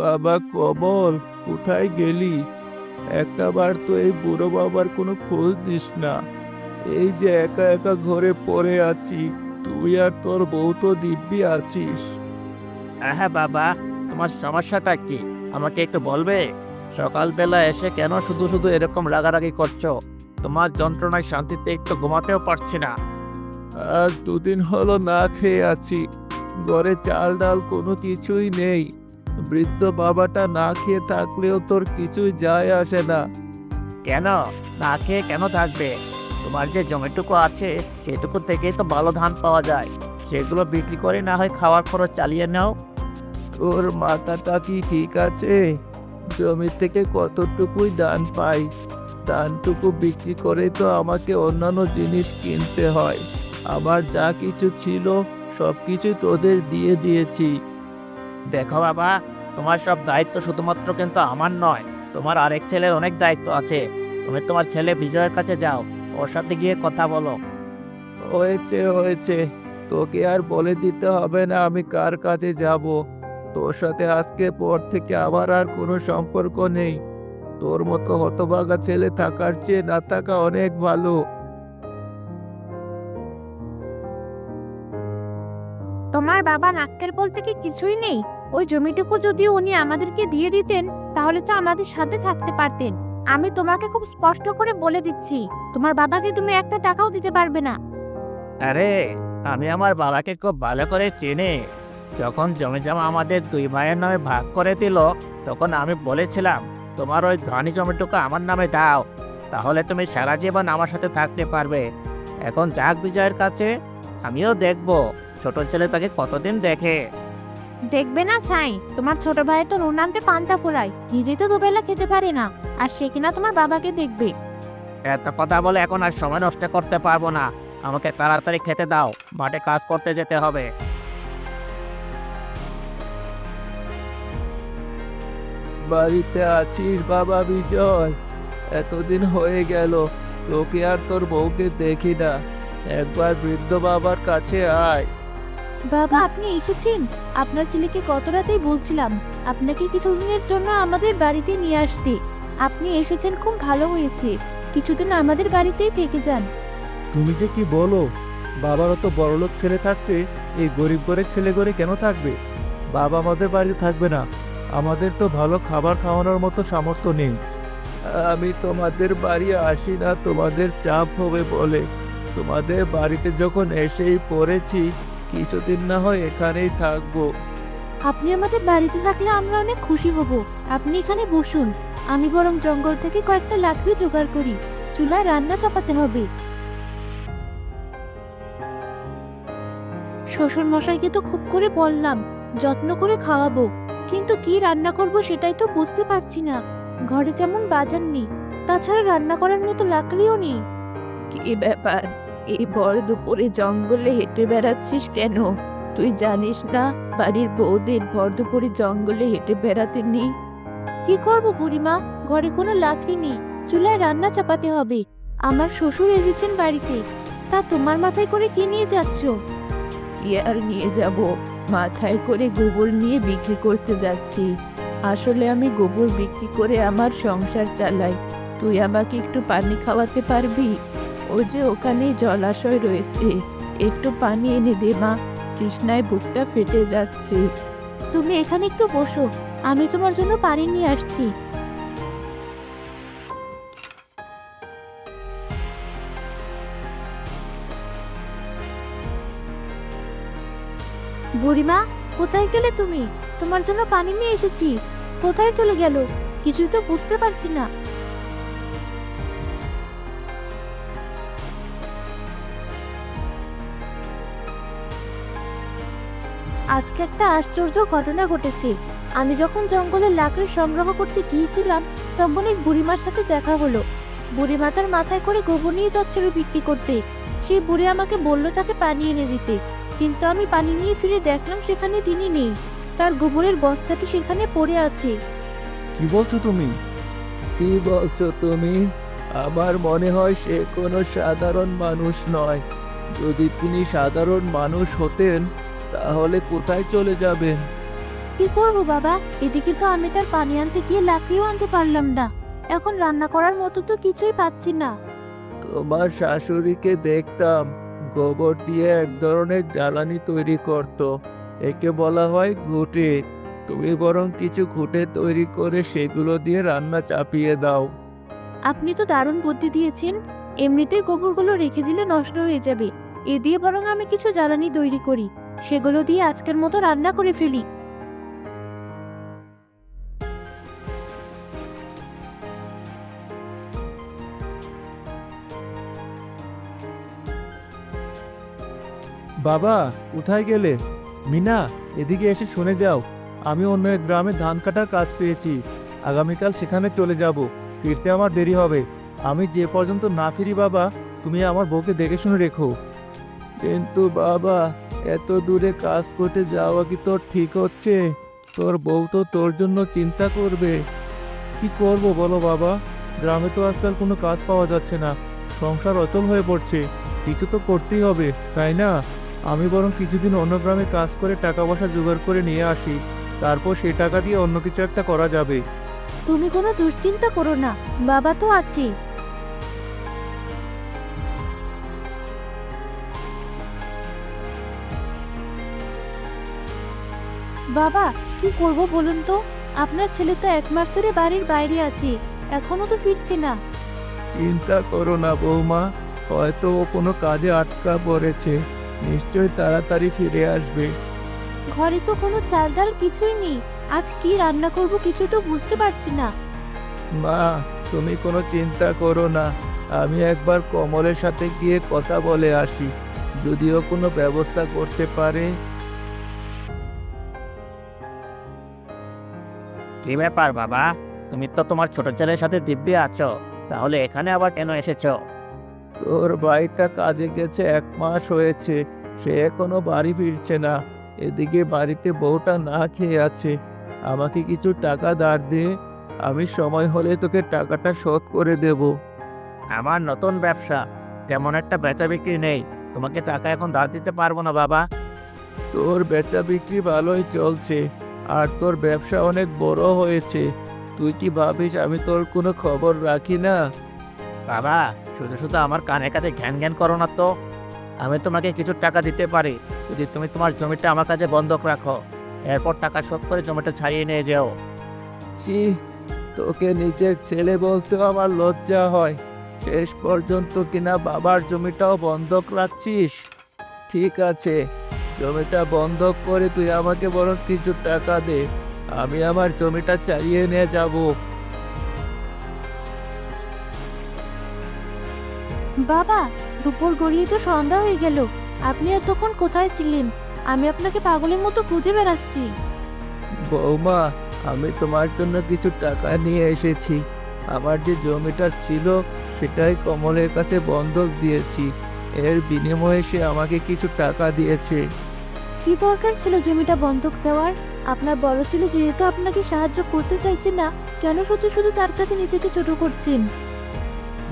বাবা কমল কোথায় গেলি? একটাবার তো এই বুড়ো বাবার কোনো খোঁজ দিস না। এই যে একা একা ঘরে পড়ে আছি তুই আর তোর বউ তো দিব্যি আছিস। হ্যাঁ বাবা তোমার সমস্যাটা কি? আমাকে একটু বলবে? সকালবেলা এসে কেন শুধু শুধু এরকম রাগারাগি করছ? তোমার যন্ত্রণায় শান্তিতে একটু ঘুমাতেও পারছি না। আজ দুদিন হলো না খেয়ে আছি। ঘরে চাল ডাল কোনো কিছুই নেই। বৃদ্ধ বাবাটা না খেয়ে থাকলেও তোর কিছুই যায় আসে না। কেন? না খেয়ে কেন থাকবে? তোমার যে জমিটুকু আছে সেটুকু থেকেই তো ভালো ধান পাওয়া যায়। সেগুলো বিক্রি করে না হয় খাওয়ার খরচ চালিয়ে নাও। তোর মাথাটা কি ঠিক আছে? জমি থেকে কতটুকুই ধান পাই? দানটুকু বিক্রি করে তো আমাকে অন্যান্য জিনিস কিনতে হয়। আমার যা কিছু ছিল সব কিছু তোদের দিয়ে দিয়েছি। দেখো বাবা তোমার সব দায়িত্ব শুধুমাত্র কিন্তু আমার নয়। তোমার আরেক ছেলের অনেক দায়িত্ব আছে। তুমি তোমার ছেলে বিজয়ের কাছে যাও। ওর সাথে গিয়ে কথা বলো। হয়েছে হয়েছে। তোকে আর বলে দিতে হবে না আমি কার কাছে যাব। তোর সাথে আজকে পর থেকে আমার আর কোনো সম্পর্ক নেই। তোর মতো হতভাগা ছেলে থাকার চেয়ে না থাকা অনেক ভালো। তোমার বাবা নাক্কের বলতে কি কিছুই নেই। ওই জমিটুকু যদি উনি আমাদেরকে দিয়ে দিতেন, তাহলে তো আমাদের সাথে থাকতে পারতেন। আমি তোমাকে খুব স্পষ্ট করে বলে দিচ্ছি, তোমার বাবাকে তুমি একটা টাকাও দিতে পারবে না। আরে, আমি আমার বাবাকে খুব ভালো করে চিনি। যখন জমি জমা আমাদের দুই ভাইয়ের নামে ভাগ করে দিল, তখন আমি বলেছিলাম, তোমার ওই ধনী জমিটুকু আমার নামে দাও, তাহলে তুমি সারা জীবন আমার সাথে থাকতে পারবে। এখন যাক বিজয়ের কাছে, আমিও দেখব। ছোট ছেলে তাকে কতদিন দেখে? দেখবে না ছাই তোমার ছোট ভাই তো নুন আনতে পান্তা ফোরায় নিজে তো দুবেলা খেতে পারে না আর সে কিনা তোমার বাবাকে দেখবে। এত কথা বলে এখন আর সময় নষ্ট করতে পারব না আমাকে তাড়াতাড়ি খেতে দাও মাঠে কাজ করতে যেতে হবে। বাড়িতে আছিস বাবা বিজয়? এতদিন হয়ে গেল তোকে আর তোর বউকে দেখি না একবার বৃদ্ধ বাবার কাছে আয়। বাবা, আপনি এসেছেন। আপনার ছেলেকে গত রাতেই বলছিলাম, আপনাকে কিছুদিনের জন্য আমাদের বাড়িতে নিয়ে আসতে। আপনি এসেছেন খুব ভালো হয়েছে। কিছুদিন আমাদের বাড়িতেই থেকে যান। তুমি যে কি বলো? বাবার অত বড়লোক ছেলে থাকতে এই গরিব ঘরের ছেলে ঘরে কেন থাকবে? বাবা আমাদের বাড়িতে থাকবে না। আমাদের তো ভালো খাবার খাওয়ানোর মতো সামর্থ্য নেই। আমি তোমাদের বাড়ি আসি না, তোমাদের চাপ হবে বলে। তোমাদের বাড়িতে যখন এসেই পড়েছি কিছুদিন না হয় এখানেই থাকব। আপনি আমাদের বাড়িতে থাকলে আমরা অনেক খুশি হব। আপনি এখানে বসুন। আমি বরং জঙ্গল থেকে কয়েকটা লাকড়ি জোগাড় করি। চুলায় রান্না চাপাতে হবে। শ্বশুর মশাইকে তো খুব করে বললাম যত্ন করে খাওয়াবো। কিন্তু কি রান্না করব সেটাই তো বুঝতে পারছি না। ঘরে তেমন বাজার নেই। তাছাড়া রান্না করার মতো লাকড়িও নেই। কি ব্যাপার? এই বড় দুপুরে জঙ্গলে হেঁটে বেড়াচ্ছিস কেন? তুই জানিস না বাড়ির বউদের ভর দুপুরে জঙ্গলে হেঁটে বেড়াতে নেই। কি করব বুড়িমা? ঘরে কোনো লাকড়ি নেই। চুলায় রান্না চাপাতে হবে। আমার শ্বশুর এসেছেন বাড়িতে। তা তোমার মাথায় করে কি নিয়ে যাচ্ছ? কি আর নিয়ে যাব? মাথায় করে গোবর নিয়ে বিক্রি করতে যাচ্ছি। আসলে আমি গোবর বিক্রি করে আমার সংসার চালাই। তুই আমাকে একটু পানি খাওয়াতে পারবি? ও যে ওখানে জলাশয় রয়েছে। একটু পানি এনে দে, মা। তৃষ্ণায় বুকটা ফেটে যাচ্ছে। তুমি এখানে একটু বসো। আমি তোমার জন্য পানি নিয়ে আসছি। বুড়িমা, কোথায় গেলে তুমি? তোমার জন্য পানি নিয়ে এসেছি। কোথায় চলে গেল? কিছুই তো বুঝতে পারছি না। আজকে একটা আশ্চর্য ঘটনা ঘটেছে। আমি যখন জঙ্গলে লাকড়ি সংগ্রহ করতে গিয়েছিলাম, তখন এক বুড়িমার সাথে দেখা হলো। বুড়িমা তার মাথায় করে গোবর নিয়ে যাচ্ছিল বিক্রি করতে। সেই বুড়ি আমাকে বলল তাকে পানি এনে দিতে। কিন্তু আমি পানি নিয়ে ফিরে দেখলাম সেখানে তিনি নেই। তার গোবরের বস্তাটি সেখানে পড়ে আছে। কি বলছো তুমি? কি বলছো তুমি? আমার মনে হয় সে কোনো সাধারণ মানুষ নয়। যদি তিনি সাধারণ মানুষ হতেন তাহলে কোথায় চলে যাবেন? কি করব বাবা? এদিকে তো আমি তার পানি আনতে গিয়ে লাকড়িও আনতে পারলাম না। এখন রান্না করার মতো তো কিছুই পাচ্ছি না। তোমার শাশুড়িকে দেখতাম গোবর দিয়ে এক ধরনের জ্বালানি তৈরি করত। একে বলা হয় ঘুটে। তুমি বরং কিছু ঘুটে তৈরি করে সেগুলো দিয়ে রান্না চাপিয়ে দাও। আপনি তো দারুণ বুদ্ধি দিয়েছেন। এমনিতেই গোবরগুলো রেখে দিলে নষ্ট হয়ে যাবে। এ দিয়ে বরং আমি কিছু জ্বালানি তৈরি করি। সেগুলো দিয়ে আজকের মতো রান্না করে ফেলি। বাবা, কোথায় গেলে? মিনা, এদিকে এসে শুনে যাও। আমি অন্য এক গ্রামে ধান কাটার কাজ পেয়েছি। আগামীকাল সেখানে চলে যাব। ফিরতে আমার দেরি হবে। আমি যে পর্যন্ত না ফিরি বাবা, তুমি আমার বউকে দেখে শুনে রেখো। কিন্তু বাবা এত দূরে কাজ করতে যাওয়া কি তোর ঠিক হচ্ছে? তোর বউ তো তোর জন্য চিন্তা করবে। কি করব বলো বাবা? গ্রামে তো আজকাল কোনো কাজ পাওয়া যাচ্ছে না। সংসার অচল হয়ে পড়ছে। কিছু তো করতেই হবে, তাই না? আমি বরং কিছুদিন অন্য গ্রামে কাজ করে টাকা পয়সা জোগাড় করে নিয়ে আসি। তারপর সে টাকা দিয়ে অন্য কিছু একটা করা যাবে। তুমি কোনো দুশ্চিন্তা করো না। বাবা তো আছে বাবা কি করব বলুন তো? আপনার ছেলে তো এক মাস ধরে বাড়ির বাইরে আছে এখনও তো ফিরছে না। চিন্তা করো না বৌমা হয়তো ও কোনো কাজে আটকা পড়েছে। নিশ্চয়ই তাড়াতাড়ি ফিরে আসবে। ঘরে তো কোনো চাল ডাল কিছুই নেই আজ কি রান্না করব কিছু তো বুঝতে পারছি না। মা তুমি কোনো চিন্তা করো না আমি একবার কমলের সাথে গিয়ে কথা বলে আসি যদিও কোনো ব্যবস্থা করতে পারে। কি ব্যাপার বাবা? তুমি তো তোমার ছোট ছেলের সাথে দিব্যি আছো। তাহলে এখানে আবার কেন এসেছ? তোর ভাইটা কাজে গেছে এক মাস হয়েছে সে এখনও বাড়ি ফিরছে না। এদিকে বাড়িতে বউটা না খেয়ে আছে। আমাকে কিছু টাকা ধার দে আমি সময় হলে তোকে টাকাটা শোধ করে দেব। আমার নতুন ব্যবসা তেমন একটা বেচা বিক্রি নেই। তোমাকে টাকা এখন ধার দিতে পারব না বাবা। তোর বেচা বিক্রি ভালোই চলছে। আর তোর ব্যবসা অনেক বড় হয়েছে। তুই কি ভাবিস আমি তোর কোনো খবর রাখি না? বাবা শুধু শুধু আমার কানের কাছে ঘ্যান ঘ্যান করো না তো। আমি তোমাকে কিছু টাকা দিতে পারি। যদি তুমি তোমার জমিটা আমার কাছে বন্ধক রাখো এরপর টাকা শোধ করে জমিটা ছাড়িয়ে নিয়ে যাও। ছি তোকে নিজের ছেলে বলতেও আমার লজ্জা হয়। শেষ পর্যন্ত কিনা বাবার জমিটাও বন্ধক রাখছিস? ঠিক আছে। জমিটা বন্ধক করে তুই আমাকে বরং কিছু টাকা দে। আমি আমার জমিটা চালিয়ে নিয়ে যাব। বাবা দুপুর গড়িয়ে তো সন্ধ্যা হয়ে গেল। আপনি এতক্ষণ কোথায় ছিলেন? আমি আপনাকে পাগলের মতো খুঁজে বেড়াচ্ছি। বৌমা আমি তোমার জন্য কিছু টাকা নিয়ে এসেছি। আমার যে জমিটা ছিল সেটাই কমলের কাছে বন্ধক দিয়েছি। এর বিনিময়ে সে আমাকে কিছু টাকা দিয়েছে। কি দরকার ছিল জমিটা বন্ধক দেওয়ার? আপনার বড় ছেলে যেহেতু আপনাকে সাহায্য করতে চাইছে না কেন শুধু শুধু তার কাছে নিজেকে ছোট করছেন?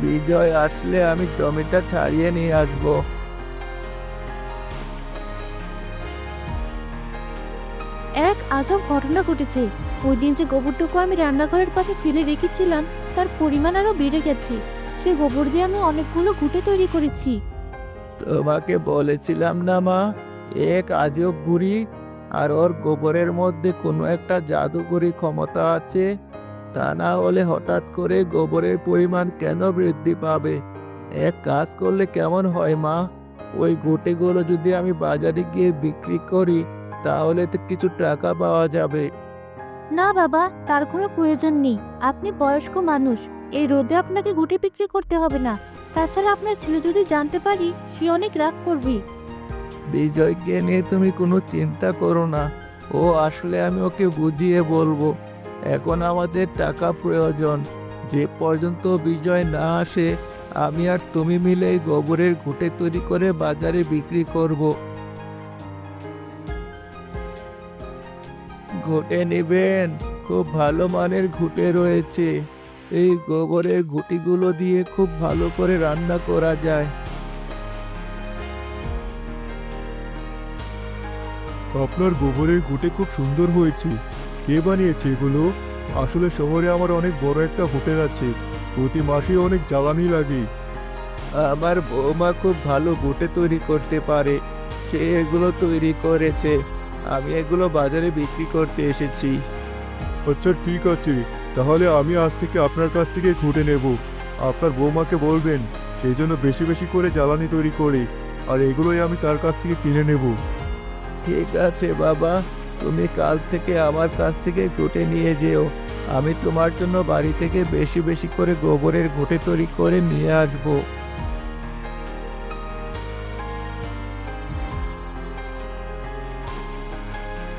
বিজয় আসলে আমি জমিটা ছাড়িয়ে নিয়ে আসব। এক আজব ঘটনা ঘটেছে। ওই দিন যে গোবরটুকু আমি রান্নাঘরের পাশে ফেলে রেখেছিলাম তার পরিমাণ আরও বেড়ে গেছে। সেই গোবর দিয়ে আমি অনেকগুলো ঘুটে তৈরি করেছি। তোমাকে বলেছিলাম না মা? এক আজব বুড়ি আর ওর গোবরের মধ্যে কোনো একটা জাদুকরি ক্ষমতা আছে। তা না হলে হঠাৎ করে গোবরের পরিমাণ কেন বৃদ্ধি পাবে? এক কাজ করলে কেমন হয়, মা? ওই গুটিগুলো যদি আমি বাজারে গিয়ে বিক্রি করি, তাহলে তো কিছু টাকা পাওয়া যাবে। না বাবা, তার কোনো প্রয়োজন নেই। আপনি বয়স্ক মানুষ, এই রোদে আপনাকে গুটি বিক্রি করতে হবে না। তাছাড়া আপনার ছেলে যদি জানতে পারি, সে অনেক রাগ করবে। বিজয়কে নিয়ে তুমি কোনো চিন্তা করো না। ও আসলে আমি ওকে বুঝিয়ে বলব। এখন আমাদের টাকা প্রয়োজন। যে পর্যন্ত বিজয় না আসে, আমি আর তুমি মিলে গোবরের ঘুটে তৈরি করে বাজারে বিক্রি করব। ঘুটে নেবেন। খুব ভালো মানের ঘুটে রয়েছে। এই গোবরের ঘুটিগুলো দিয়ে খুব ভালো করে রান্না করা যায়। আপনার গোবরের ঘুটে খুব সুন্দর হয়েছে। কে বানিয়েছে এগুলো? আসলে শহরে আমার অনেক বড় একটা হোটেল আছে। প্রতি মাসে অনেক জ্বালানি লাগে। আমার বৌমা খুব ভালো ঘুটে তৈরি করতে পারে। সে এগুলো তৈরি করেছে। আমি এগুলো বাজারে বিক্রি করতে এসেছি। আচ্ছা ঠিক আছে। তাহলে আমি আজ থেকে আপনার কাছ থেকে ঘুটে নেব। আপনার বৌমাকে বলবেন সেই জন্য বেশি বেশি করে জ্বালানি তৈরি করে। আর এগুলোই আমি তার কাছ থেকে কিনে নেব। ঠিক আছে, বাবা। তুমি কাল থেকে আমার কাছ থেকে ঘুটে নিয়ে যেও। আমি তোমার জন্য বাড়ি থেকে বেশি বেশি করে গোবরের ঘুটে তৈরি করে নিয়ে আসব।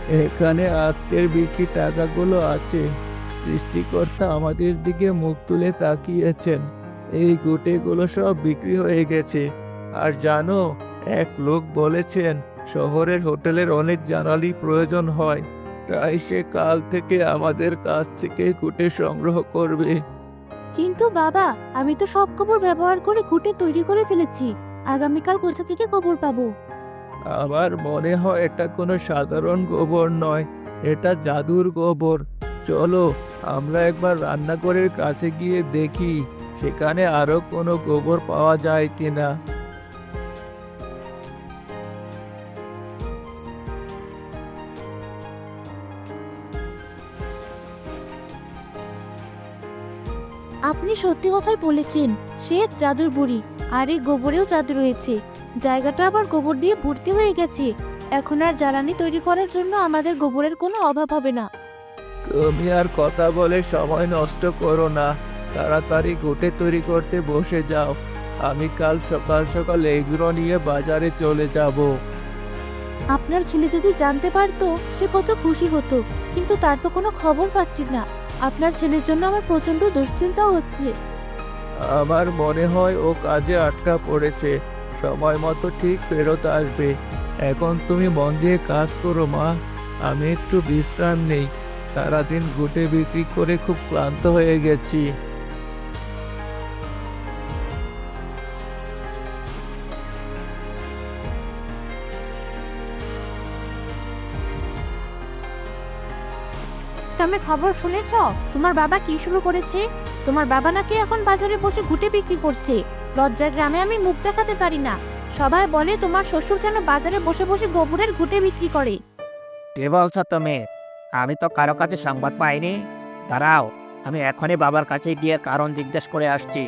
এখানে আজকের বিক্রি টাকাগুলো আছে। সৃষ্টিকর্তা আমাদের দিকে মুখ তুলে তাকিয়েছেন। এই গুটেগুলো সব বিক্রি হয়ে গেছে। আর জানো, এক লোক বলেছেন শহরের হোটেলের অনেক জানালি প্রয়োজন হয় তাই সে কাল থেকে আমাদের কাছ থেকে গুটে সংগ্রহ করবে। কিন্তু বাবা আমি তো সব গোবর ব্যবহার করে ঘুটে তৈরি করে ফেলেছি। আগামীকাল কোথা থেকে গোবর পাবো? আমার মনে হয় এটা কোনো সাধারণ গোবর নয় এটা জাদুর গোবর। চলো আমরা একবার রান্নাঘরের কাছে গিয়ে দেখি সেখানে আরও কোনো গোবর পাওয়া যায় কিনা। আপনি সত্যি কথাই বলেছেন সে জাদুর বুড়ি আর এই গোবরেও জাদু রয়েছে। জায়গাটা আবার গোবর দিয়ে ভর্তি হয়ে গেছে। এখন আর জ্বালানি তৈরি করার জন্য আমাদের গোবরের কোনো অভাব হবে না। তুমি আর কথা বলে সময় নষ্ট করো না। তাড়াতাড়ি ঘুটে তৈরি করতে বসে যাও। আমি কাল সকাল সকাল এগুলো নিয়ে বাজারে চলে যাব। আপনার ছেলে যদি জানতে পারতো সে কত খুশি হতো কিন্তু তার তো কোনো খবর পাচ্ছি না। আপনার ছেলের জন্য আমার প্রচণ্ড দুশ্চিন্তা হচ্ছে। আমার মনে হয় ও কাজে আটকা পড়েছে। সময় মতো ঠিক ফেরত আসবে। এখন তুমি মন দিয়ে কাজ করো, মা। আমি একটু বিশ্রাম নেই। সারাদিন ঘুটে বিক্রি করে খুব ক্লান্ত হয়ে গেছি। তুমি খবর শুনেছ? তোমার বাবা কি শুরু করেছে? তোমার বাবা নাকি এখন বাজারে বসে ঘুটে বিক্রি করছে। লজ্জা গ্রামে আমি মুখ দেখাতে পারি না। সবাই বলে তোমার শ্বশুর কেন বাজারে বসে বসে গোবরের ঘুটে বিক্রি করে? কে বলছো তুমি? আমি তো কারও কাছে সংবাদ পাইনি। দাঁড়াও আমি এখনই বাবার কাছে গিয়ে কারণ জিজ্ঞেস করে আসছি।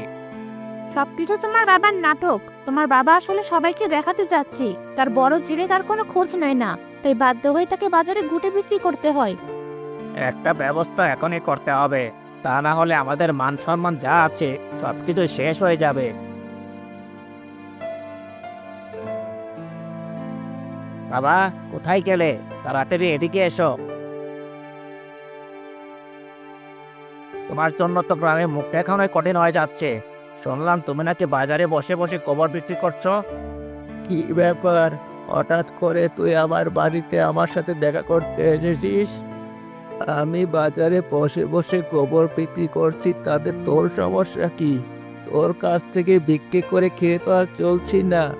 সবকিছু তোমার বাবার নাটক। তোমার বাবা আসলে সবাইকে দেখাতে যাচ্ছে। তার বড় ছেলে তার কোনো খোঁজ নেয় না। তাই বাধ্য হয়ে তাকে বাজারে ঘুটে বিক্রি করতে হয়। একটা ব্যবস্থা এখনই করতে হবে। তা না হলে আমাদের মান সম্মান যা আছে, সবকিছু শেষ হয়ে যাবে। বাবা, কোথায় গেলে? তাড়াতাড়ি এদিকে এসো। তোমার জন্য তো গ্রামে মুখ দেখানোই কঠিন হয়ে যাচ্ছে। শুনলাম তুমি নাকি বাজারে বসে বসে কবর বিক্রি করছ। কি ব্যাপার? হঠাৎ করে তুই আমার বাড়িতে আমার সাথে দেখা করতে এসেছিস? আমি বাজারে বসে বসে গোবর বিক্রি করছি তাতে তোর সমস্যা কি? তোর কাছ থেকে বিক্রি করে খেয়ে তো আর চলছি না।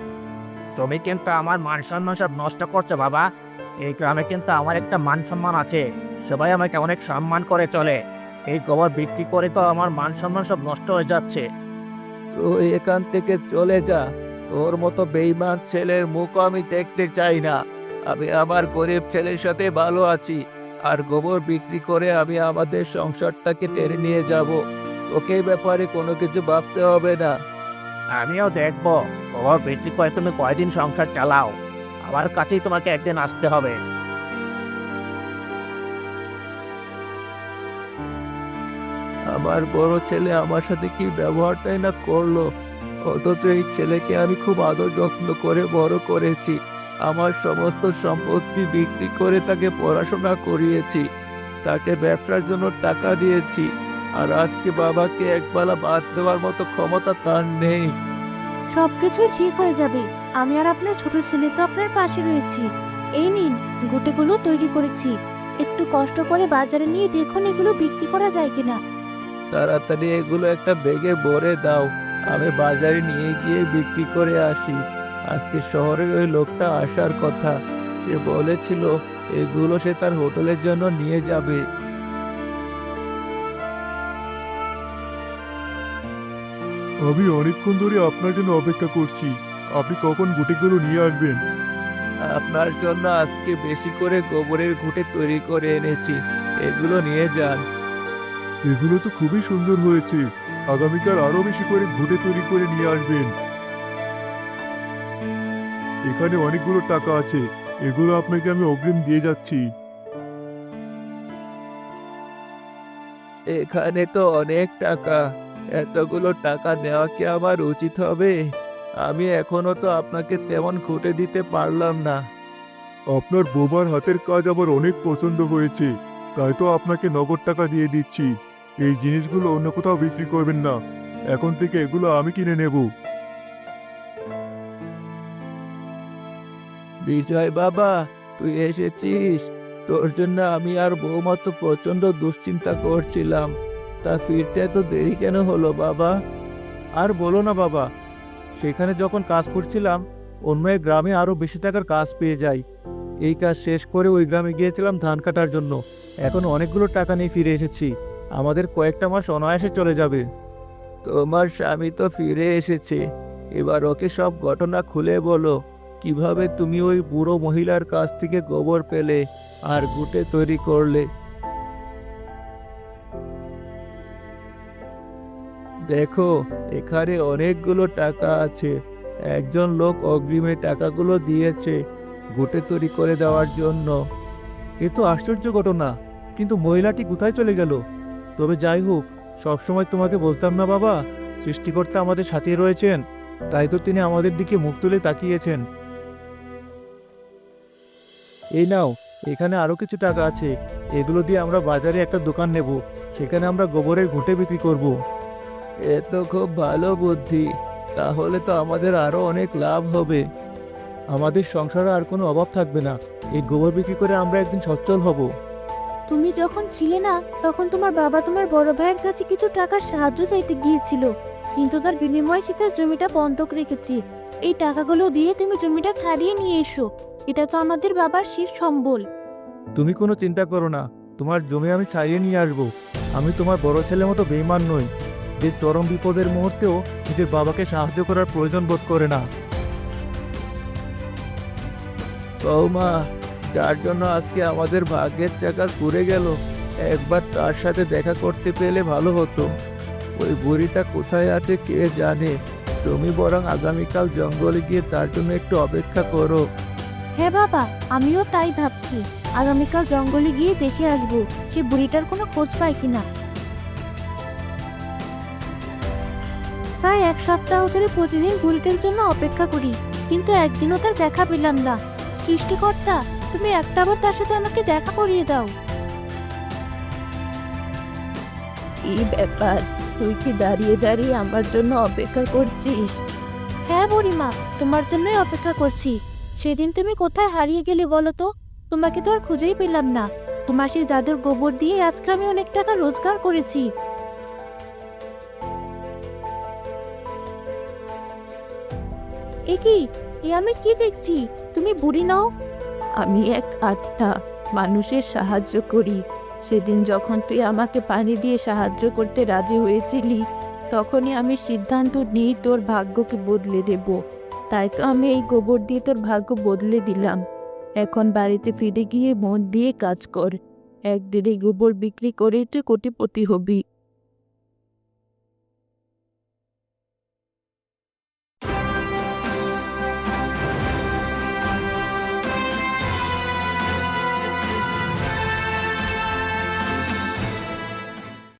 তুমি কিন্তু আমার মান সম্মান সব নষ্ট করছ বাবা। এই গ্রামে কিন্তু আমার একটা মান সম্মান আছে। সবাই আমাকে অনেক সম্মান করে চলে। এই গোবর বিক্রি করে তো আমার মান সম্মান সব নষ্ট হয়ে যাচ্ছে। তো এখান থেকে চলে যা। তোর মতো বেইমান ছেলের মুখ আমি দেখতে চাই না। আমি আমার গরিব ছেলের সাথে ভালো আছি। আর গোবর বিক্রি করে আমি আমাদের সংসারটাকে টেনে নিয়ে যাব। তোকে ব্যাপারে কোনো কিছু ভাবতে হবে না। আমিও দেখব। গোবর বিক্রি করে তুমি কয়দিন সংসার চালাও। আমার কাছেই তোমাকে একদিন আসতে হবে। আমার বড় ছেলে আমার সাথে কি ব্যবহারটাই না করল? অথচ এই ছেলেকে আমি খুব আদর যত্ন করে বড় করেছি। আমার সমস্ত সম্পত্তি বিক্রি করে তাকে পড়াশোনা করিয়েছি। তাকে ব্যবসার জন্য টাকা দিয়েছি। আর আজকে বাবাকে একবেলা বাদ দেওয়ার মতো ক্ষমতা তার নেই। সবকিছু ঠিক হয়ে যাবে। আমি আর আপনার ছোট ছেলে তো আপনার পাশে রয়েছি। এই নিন গুটেগুলো তৈরি করেছি। একটু কষ্ট করে বাজারে নিয়ে দেখুন এগুলো বিক্রি করা যায় কিনা। তাড়াতাড়ি এগুলো একটা বেগে ভরে দাও। আমি বাজারে নিয়ে গিয়ে বিক্রি করে আসি। আজকে শহরের ওই লোকটা আসার কথা। সে বলেছিল এগুলো সে তার হোটেলের জন্য নিয়ে যাবে। আমি অনেকক্ষণ ধরে আপনার জন্য অপেক্ষা করছি। আপনি কখন গুটিগুলো নিয়ে আসবেন? আপনার জন্য আজকে বেশি করে গোবরের ঘুঁটে তৈরি করে এনেছি। এগুলো নিয়ে যান। এগুলো তো খুবই সুন্দর হয়েছে। আগামীকাল আরও বেশি করে ঘুটে তৈরি করে নিয়ে আসবেন। এখানে অনেকগুলো টাকা আছে। এগুলো আপনাকে আমি অগ্রিম দিয়ে যাচ্ছি। এখানে তো অনেক টাকা। এতগুলো টাকা নেওয়া কি আমার উচিত হবে? আমি এখনও তো আপনাকে তেমন খুঁটে দিতে পারলাম না। আপনার বোবার হাতের কাজ আমার অনেক পছন্দ হয়েছে। তাই তো আপনাকে নগদ টাকা দিয়ে দিচ্ছি। এই জিনিসগুলো অন্য কোথাও বিক্রি করবেন না। এখন থেকে এগুলো আমি কিনে নেব। বিজয় বাবা, তুই এসেছিস? তোর জন্য আমি আর বৌমা তো প্রচণ্ড দুশ্চিন্তা করছিলাম। তা ফিরতে এত দেরি কেন হলো বাবা? আর বলো না বাবা, সেখানে যখন কাজ করছিলাম, অন্য এক গ্রামে আরও বেশি টাকার কাজ পেয়ে যাই। এই কাজ শেষ করে ওই গ্রামে গিয়েছিলাম ধান কাটার জন্য। এখন অনেকগুলো টাকা নিয়ে ফিরে এসেছি। আমাদের কয়েকটা মাস অনায়াসে চলে যাবে। তোমার স্বামী তো ফিরে এসেছে। এবার ওকে সব ঘটনা খুলে বলো। কীভাবে তুমি ওই বুড়ো মহিলার কাছ থেকে গোবর পেলে আর গুটে তৈরি করলে? দেখো, এখানে অনেকগুলো টাকা আছে। একজন লোক অগ্রিমে টাকাগুলো দিয়েছে গুটে তৈরি করে দেওয়ার জন্য। এ তো আশ্চর্য ঘটনা, কিন্তু মহিলাটি কোথায় চলে গেল? তবে যাই হোক, সবসময় তোমাকে বলতাম না বাবা, সৃষ্টিকর্তা আমাদের সাথে রয়েছেন, তাই তো তিনি আমাদের দিকে মুখ তুলে তাকিয়েছেন। এই নাও, এখানে আরও কিছু টাকা আছে। এগুলো দিয়ে আমরা বাজারে একটা দোকান নেব। সেখানে আমরা গোবরের ঘুঁটে বিক্রি করব। এ তো খুব ভালো বুদ্ধি। তাহলে তো আমাদের আরও অনেক লাভ হবে। আমাদের সংসারে আর কোনো অভাব থাকবে না। এই গোবর বিক্রি করে আমরা একদিন সচ্ছল হব। তুমি যখন ছিলে না, তখন তোমার বাবা তোমার বড় ভাইয়ের কাছে কিছু টাকার সাহায্য চাইতে গিয়েছিল। কিন্তু তার বিনিময়ে সে তার জমিটা বন্ধক রেখেছে। এই টাকাগুলো দিয়ে তুমি জমিটা ছাড়িয়ে নিয়ে এসো। এটা তো আমাদের বাবার শেষ সম্বল। তুমি কোনো চিন্তা করো না তোমার জমি আমি ছাড়িয়ে নিয়ে আসব। আমি তোমার বড় ছেলের মতো বেইমান নই যে চরম বিপদের মুহূর্তেও নিজের বাবাকে সাহায্য করার প্রয়োজন বোধ করে না। বৌমা যার জন্য আজকে আমাদের ভাগ্যের চাকা ঘুরে গেল একবার তার সাথে দেখা করতে পেলে ভালো হতো। ওই বুড়িটা কোথায় আছে কে জানে তুমি বরং আগামীকাল জঙ্গলে গিয়ে তার জন্য একটু অপেক্ষা করো। হ্যাঁ বাবা আমিও তাই ভাবছি। আগামীকাল জঙ্গলে গিয়ে দেখে আসব সে বুড়িটার কোনো খোঁজ পায় কিনা প্রায় এক সপ্তাহ ধরে প্রতিদিন বুড়িটার জন্য অপেক্ষা করি কিন্তু একদিনও তার দেখা পেলাম না। সৃষ্টিকর্তা তুমি একটা একটাবার তার সাথে আমাকে দেখা করিয়ে দাও। কি ব্যাপার? তুই কি দাঁড়িয়ে দাঁড়িয়ে আমার জন্য অপেক্ষা করছিস? হ্যাঁ বুড়িমা তোমার জন্যই অপেক্ষা করছি। সেদিন তুমি কোথায় হারিয়ে গেলে বলো তো? তোমাকে তো আর খুঁজেই পেলাম না। তোমার সেই জাদুর গোবর দিয়ে আজকে আমি অনেক টাকা রোজগার করেছি। এ কি এ আমি কি দেখছি? তুমি বুড়ি নাও। আমি এক আত্মা, মানুষের সাহায্য করি। সেদিন যখন তুই আমাকে পানি দিয়ে সাহায্য করতে রাজি হয়েছিলি, তখনই আমি সিদ্ধান্ত নিই তোর ভাগ্যকে বদলে দেব। তাই তো আমি এই গোবর দিয়ে তোর ভাগ্য বদলে দিলাম। এখন বাড়িতে ফিরে গিয়ে মন দিয়ে কাজ কর। একদিন এই গোবর বিক্রি করেই তুই কোটিপতি হবি।